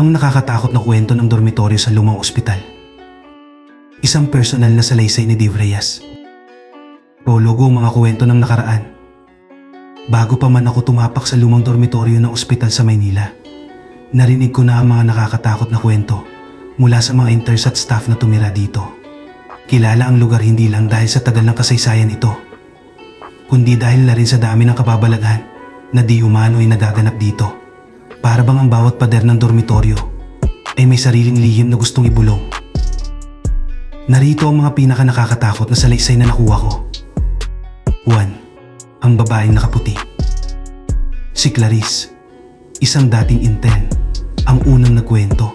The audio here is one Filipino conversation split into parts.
Ang nakakatakot na kwento ng dormitoryo sa lumang ospital. Isang personal na salaysay ni Dave Reyes. Prologo ang mga kwento ng nakaraan. Bago pa man ako tumapak sa lumang dormitoryo ng ospital sa Maynila, narinig ko na ang mga nakakatakot na kwento mula sa mga interns at staff na tumira dito. Kilala ang lugar hindi lang dahil sa tagal ng kasaysayan ito, kundi dahil na rin sa dami ng kababalaghan na di umano ay nagaganap dito. Para bang ang bawat pader ng dormitoryo ay may sariling lihim na gustong ibulong. Narito ang mga pinaka nakakatakot na salaysay na nakuha ko. 1. Ang babaeng nakaputi. Si Clarice, isang dating intern, ang unang nagkwento.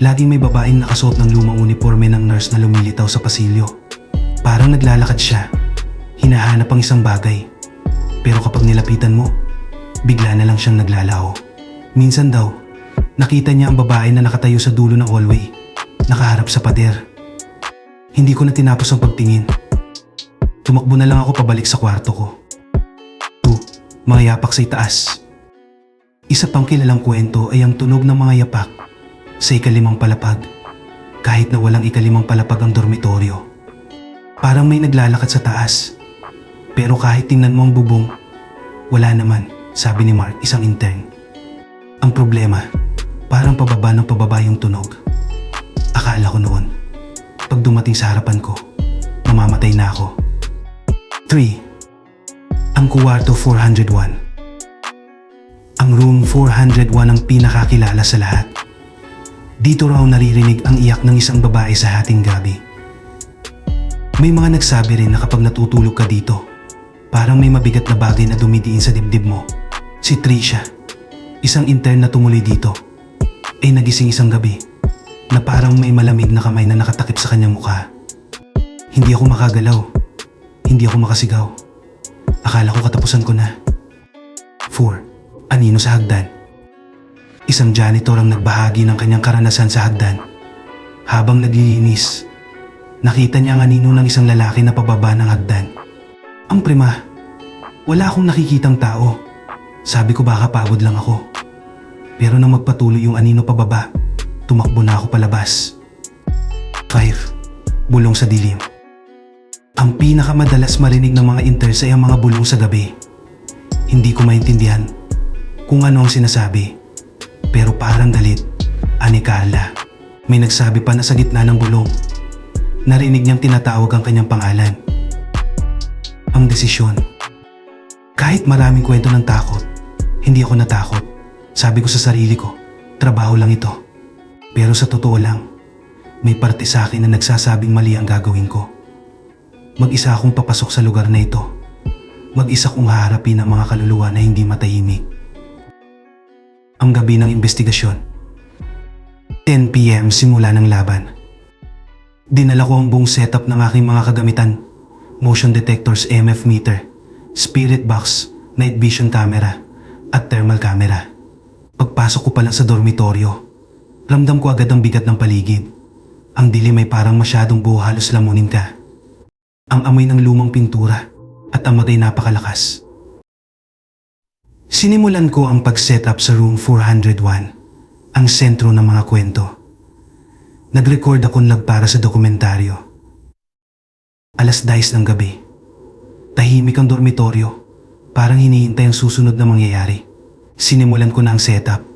Laging may babaeng nakasuot ng lumang uniforme ng nurse na lumilitaw sa pasilyo. Parang naglalakad siya, hinahanap ang isang bagay. Pero kapag nilapitan mo, bigla na lang siyang naglalaho. Minsan daw, nakita niya ang babae na nakatayo sa dulo ng hallway, nakaharap sa pader. Hindi ko na tinapos ang pagtingin. Tumakbo na lang ako pabalik sa kwarto ko. 2. Mga yapak sa itaas. Isa pang kilalang kwento ay ang tunog ng mga yapak sa ikalimang palapag. Kahit na walang ikalimang palapag ang dormitoryo. Parang may naglalakad sa taas. Pero kahit tingnan mo ang bubong, wala naman, sabi ni Mark, isang intern. Ang problema, parang pababa ng pababa yung tunog. Akala ko noon, pag dumating sa harapan ko, mamamatay na ako. 3. Ang kuwarto 401 Ang room 401 ang pinakakilala sa lahat. Dito raw naririnig ang iyak ng isang babae sa hating gabi. May mga nagsabi rin na kapag natutulog ka dito, parang may mabigat na bagay na dumidiin sa dibdib mo. Si Trisha, isang intern na tumuloy dito, ay nagising isang gabi na parang may malamig na kamay na nakatakip sa kanyang mukha. Hindi ako makagalaw. Hindi ako makasigaw. Akala ko katapusan ko na. 4. Anino sa hagdan. Isang janitor ang nagbahagi ng kanyang karanasan sa hagdan. Habang naglilinis, nakita niya ang anino ng isang lalaki na pababa ng hagdan. Ang prima, wala akong nakikitang tao. Sabi ko baka pagod lang ako. Pero nang magpatuloy yung anino pababa, tumakbo na ako palabas. 5. Bulong sa dilim. Ang pinakamadalas marinig ng mga interns ay ang mga bulong sa gabi. Hindi ko maintindihan kung ano ang sinasabi. Pero parang galit, ani Carla. May nagsabi pa na sa gitna ng bulong. Narinig niyang tinatawag ang kanyang pangalan. Ang desisyon. Kahit maraming kwento ng takot, hindi ako natakot. Sabi ko sa sarili ko, trabaho lang ito. Pero sa totoo lang, may parte sa akin na nagsasabing mali ang gagawin ko. Mag-isa akong papasok sa lugar na ito. Mag-isa kong haharapin ang mga kaluluwa na hindi matahimik. Ang gabi ng investigasyon. 10pm simula ng laban. Dinala ko ang buong setup ng aking mga kagamitan. Motion detectors, MF meter, spirit box, night vision camera, at thermal camera. Pagpasok ko pa lang sa dormitoryo, ramdam ko agad ang bigat ng paligid. Ang dilim ay parang masyadong buo halos lamunin ka. Ang amoy ng lumang pintura at ang magay napakalakas. Sinimulan ko ang pag-set up sa room 401, ang sentro ng mga kwento. Nag-record ako ng para sa dokumentaryo. Alas 10 ng gabi. Tahimik ang dormitoryo, parang hinihintay ang susunod na mangyayari. Sinimulan ko na ang setup.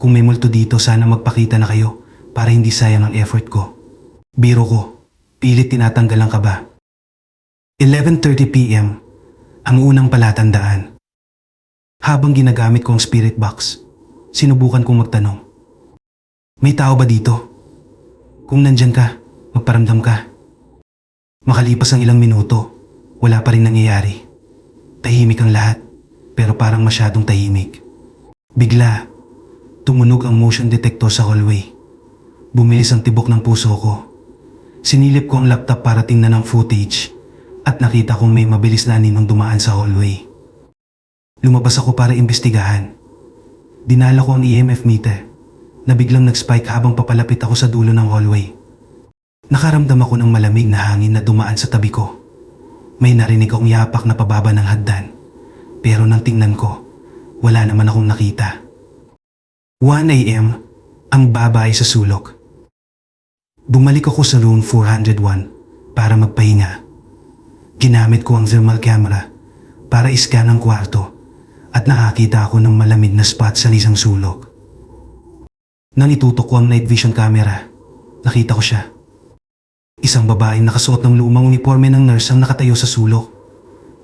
Kung may multo dito, sana magpakita na kayo para hindi sayang ang effort ko. Biro ko, pilit tinatanggal ang kaba. 11.30pm, ang unang palatandaan. Habang ginagamit ko ang spirit box, sinubukan kong magtanong. May tao ba dito? Kung nandyan ka, magparamdam ka. Makalipas ang ilang minuto, wala pa rin nangyayari. Tahimik ang lahat, pero parang masyadong tahimik. Bigla, tumunog ang motion detector sa hallway. Bumilis ang tibok ng puso ko. Sinilip ko ang laptop para tingnan ang footage at nakita kong may mabilis na aninong dumaan sa hallway. Lumabas ako para imbestigahan. Dinala ko ang EMF meter na biglang nag-spike habang papalapit ako sa dulo ng hallway. Nakaramdam ako ng malamig na hangin na dumaan sa tabi ko. May narinig akong yapak na pababa ng hagdan. Pero nang tingnan ko, wala naman akong nakita. 1 a.m. Ang babae sa sulok. Bumalik ako sa room 401 para magpahinga. Ginamit ko ang thermal camera para iskan ang kwarto at nakakita ako ng malamig na spot sa isang sulok. Nang itutok ko ang night vision camera, nakita ko siya. Isang babaeng nakasuot ng lumang uniforme ng nurse ang nakatayo sa sulok.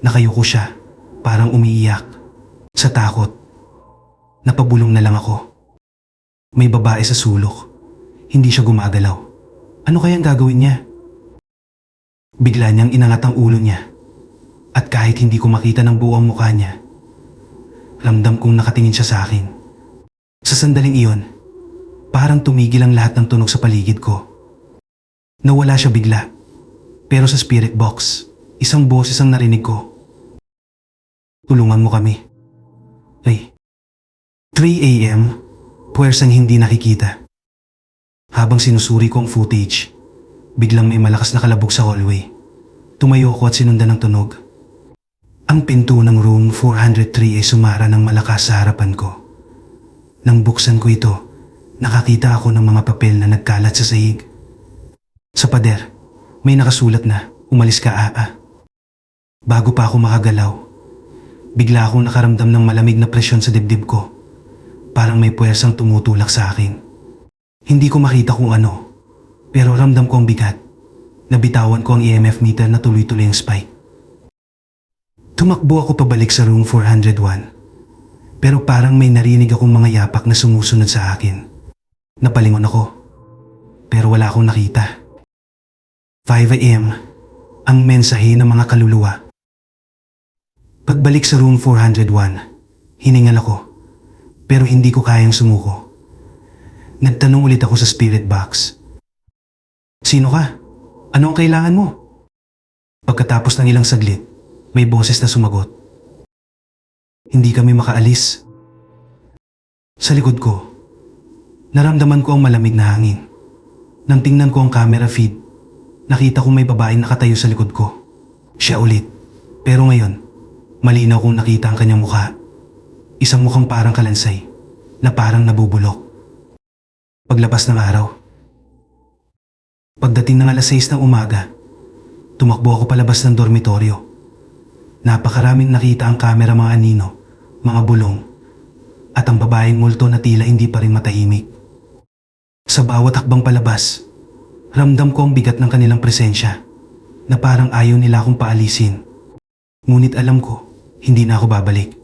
Nakayuko siya, parang umiiyak. Sa takot, napabulong na lang ako. May babae sa sulok. Hindi siya gumagalaw. Ano kayang gagawin niya? Bigla niyang inangat ang ulo niya. At kahit hindi ko makita ng buo ang mukha niya, ramdam kong nakatingin siya sa akin. Sa sandaling iyon, parang tumigil ang lahat ng tunog sa paligid ko. Nawala siya bigla. Pero sa spirit box, isang boses ang narinig ko. Tulungan mo kami. Ay, 3 a.m., puwersang hindi nakikita. Habang sinusuri ko ang footage, biglang may malakas na kalabog sa hallway. Tumayo ko at sinundan ng tunog. Ang pinto ng room 403 ay sumara ng malakas sa harapan ko. Nang buksan ko ito, nakakita ako ng mga papel na nagkalat sa sahig. Sa pader, may nakasulat na, umalis ka aa. Bago pa ako makagalaw, bigla akong nakaramdam ng malamig na presyon sa dibdib ko. Parang may puwersang tumutulak sa akin. Hindi ko makita kung ano, pero ramdam ko ang bigat. Nabitawan ko ang EMF meter na tuloy-tuloy ang spike. Tumakbo ako pabalik sa room 401. Pero parang may narinig akong mga yapak na sumusunod sa akin. Napalingon ako. Pero wala akong nakita. 5 a.m. Ang mensahe ng mga kaluluwa. Pagbalik sa room 401, hiningal ako. Pero hindi ko kayang sumuko. Nagtanong ulit ako sa spirit box. Sino ka? Ano ang kailangan mo? Pagkatapos ng ilang saglit, may boses na sumagot. Hindi kami makaalis. Sa likod ko, naramdaman ko ang malamig na hangin. Nang tingnan ko ang camera feed, nakita ko may babaeng nakatayo sa likod ko. Siya ulit. Pero ngayon, malinaw kong nakita ang kanyang mukha. Isang mukhang parang kalansay, na parang nabubulok. Paglabas ng araw. Pagdating ng alas 6 ng umaga, tumakbo ako palabas ng dormitoryo. Napakaraming nakita ang kamera mga anino, mga bulong, at ang babaeng multo na tila hindi pa rin matahimik. Sa bawat hakbang palabas, ramdam ko ang bigat ng kanilang presensya na parang ayaw nila akong paalisin. Ngunit alam ko, hindi na ako babalik.